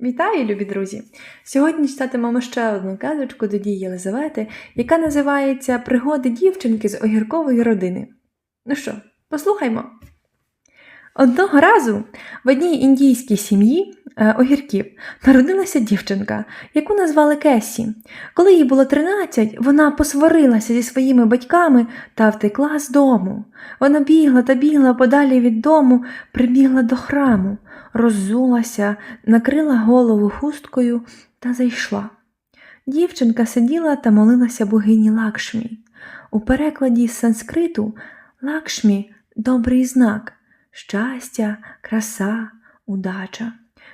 Вітаю, любі друзі! Сьогодні читатимемо ще одну казочку до дії Єлизавети, яка називається Пригоди дівчинки з огіркової родини. Ну що, послухаймо. Одного разу в одній індійській сім'ї е, огірків народилася дівчинка, яку назвали Кесі. Коли їй було 13, вона посварилася зі своїми батьками та втекла з дому. Вона бігла та бігла подалі від дому, прибігла до храму, роззулася, накрила голову хусткою та зайшла. Дівчинка сиділа та молилася богині Лакшмі. У перекладі з санскриту Лакшмі добрий знак, щастя, краса, удача.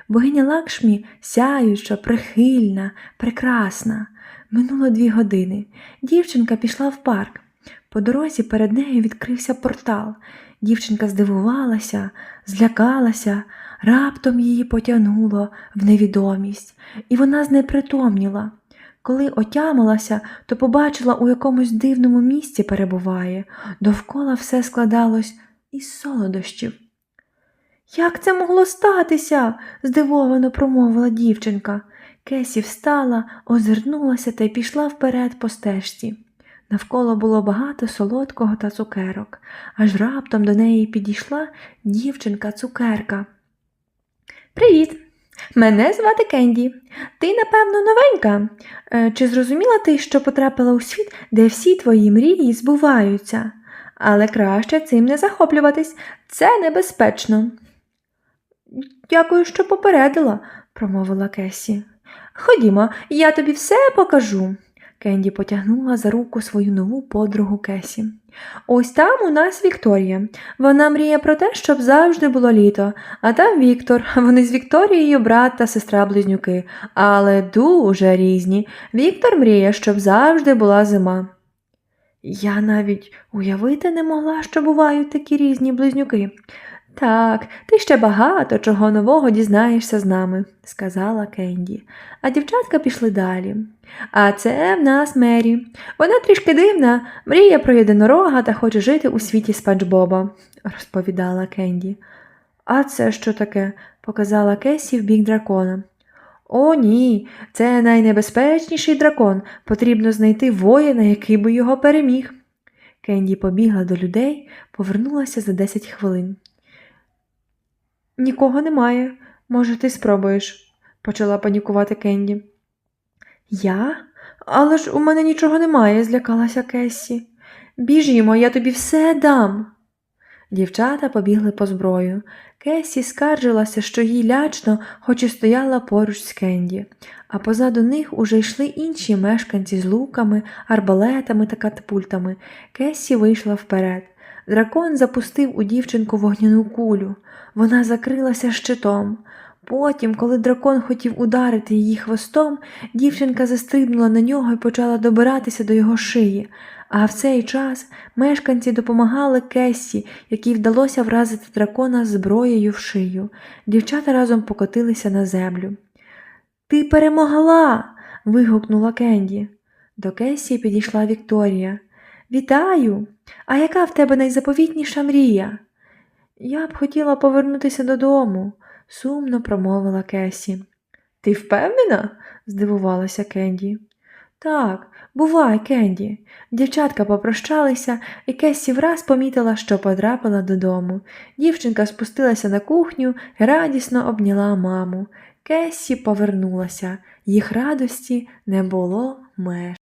Богиня Лакшмі сяюча, прихильна, прекрасна. Минуло дві години. Дівчинка пішла в парк. По дорозі перед нею відкрився портал. Дівчинка здивувалася, злякалася, раптом її потягнуло в невідомість, і вона знепритомніла. Коли отямилася, то побачила, у якомусь дивному місці перебуває, довкола все складалось із солодощів. Як це могло статися? здивовано промовила дівчинка. Кесі встала, озирнулася та й пішла вперед по стежці. Навколо було багато солодкого та цукерок, аж раптом до неї підійшла дівчинка цукерка. Привіт! Мене звати Кенді. Ти, напевно, новенька. Е, Чи зрозуміла ти, що потрапила у світ, де всі твої мрії збуваються? Але краще цим не захоплюватись, це небезпечно. Дякую, що попередила, промовила Кесі. Ходімо, я тобі все покажу. Кенді потягнула за руку свою нову подругу Кесі. Ось там у нас Вікторія. Вона мріє про те, щоб завжди було літо, а там Віктор. Вони з Вікторією брат та сестра близнюки, але дуже різні. Віктор мріє, щоб завжди була зима. Я навіть уявити не могла, що бувають такі різні близнюки. Так, ти ще багато чого нового дізнаєшся з нами, сказала Кенді. А дівчатка пішли далі. А це в нас Мері. Вона трішки дивна, мріє про єдинорога та хоче жити у світі Спанч Боба, розповідала Кенді. А це що таке? показала Кесі в бік дракона. О, ні, це найнебезпечніший дракон. Потрібно знайти воїна, який би його переміг. Кенді побігла до людей, повернулася за 10 хвилин. Нікого немає. Може, ти спробуєш, почала панікувати Кенді. Я? Але ж у мене нічого немає, злякалася Кесі. Біжімо, я тобі все дам. Дівчата побігли по зброю. Кесі скаржилася, що їй лячно, хоч і стояла поруч з Кенді, а позаду них уже йшли інші мешканці з луками, арбалетами та катапультами. Кесі вийшла вперед. Дракон запустив у дівчинку вогняну кулю. Вона закрилася щитом. Потім, коли дракон хотів ударити її хвостом, дівчинка застрибнула на нього і почала добиратися до його шиї. А в цей час мешканці допомагали Кесі, якій вдалося вразити дракона зброєю в шию. Дівчата разом покотилися на землю. Ти перемогла. вигукнула Кенді. До Кесі підійшла Вікторія. Вітаю! А яка в тебе найзаповітніша мрія? Я б хотіла повернутися додому, сумно промовила Кесі. Ти впевнена? здивувалася Кенді. Так, бувай, Кенді. Дівчатка попрощалися, і Кесі враз помітила, що потрапила додому. Дівчинка спустилася на кухню радісно обняла маму. Кесі повернулася, їх радості не було меж.